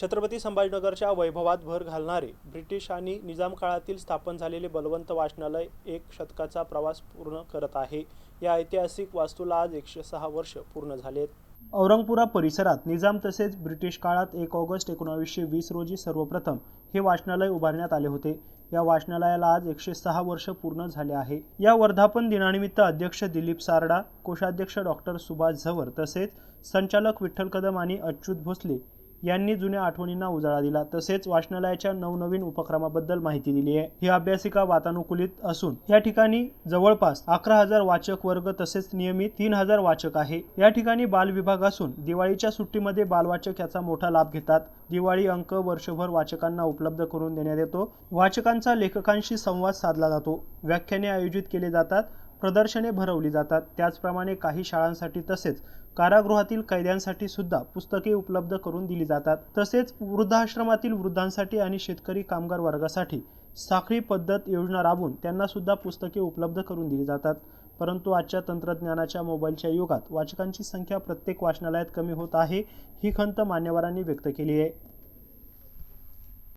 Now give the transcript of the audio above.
छत्रपती संभाजीनगरच्या वैभवात भर घालणारे ब्रिटिश आणि निजाम काळातील स्थापन झालेले बलवंत वाचनालय एक शतकाचा प्रवास पूर्ण करत आहे. या ऐतिहासिक वास्तूला आज एकशे सहा वर्ष पूर्ण झालेत. औरंगपुरा परिसरात निजाम तसेच ब्रिटिश काळात एक ऑगस्ट एकोणावीसशे वीस रोजी सर्वप्रथम हे वाचनालय उभारण्यात आले होते. या वाचनालयाला आज एकशे सहा वर्ष पूर्ण झाले आहे. या वर्धापन दिनानिमित्त अध्यक्ष दिलीप सारडा कोषाध्यक्ष डॉक्टर सुभाष झवर तसेच संचालक विठ्ठल कदम आणि अच्युत भोसले यांनी जुन्या आठवणींना उजाळा दिला. तसेच वाचनालयाच्या नवनवीन उपक्रमाबद्दल माहिती दिली आहे. ही अभ्यासिका वातानुकूलित असून या ठिकाणी जवळपास अकरा हजार वाचक वर्ग तसेच नियमित तीन हजार वाचक आहे. या ठिकाणी बाल विभाग असून दिवाळीच्या सुट्टीमध्ये बालवाचक याचा मोठा लाभ घेतात. दिवाळी अंक वर्षभर वाचकांना उपलब्ध करून देण्यात येतो. वाचकांचा लेखकांशी संवाद साधला जातो. व्याख्याने आयोजित केले जातात. प्रदर्शने भरवली जातात. त्याचप्रमाणे काही शाळांसाठी तसेच कारागृहातील कैद्यांसाठी सुद्धा पुस्तके उपलब्ध करून दिली जातात. तसेच वृद्धाश्रमातील वृद्धांसाठी आणि शेतकरी कामगार वर्गासाठी साखळी पद्धत योजना राबवून त्यांना सुद्धा पुस्तके उपलब्ध करून दिली जातात. परंतु आजच्या तंत्रज्ञानाच्या मोबाईलच्या युगात वाचकांची संख्या प्रत्येक वाचनालयात कमी होत आहे ही खंत मान्यवरांनी व्यक्त केली आहे.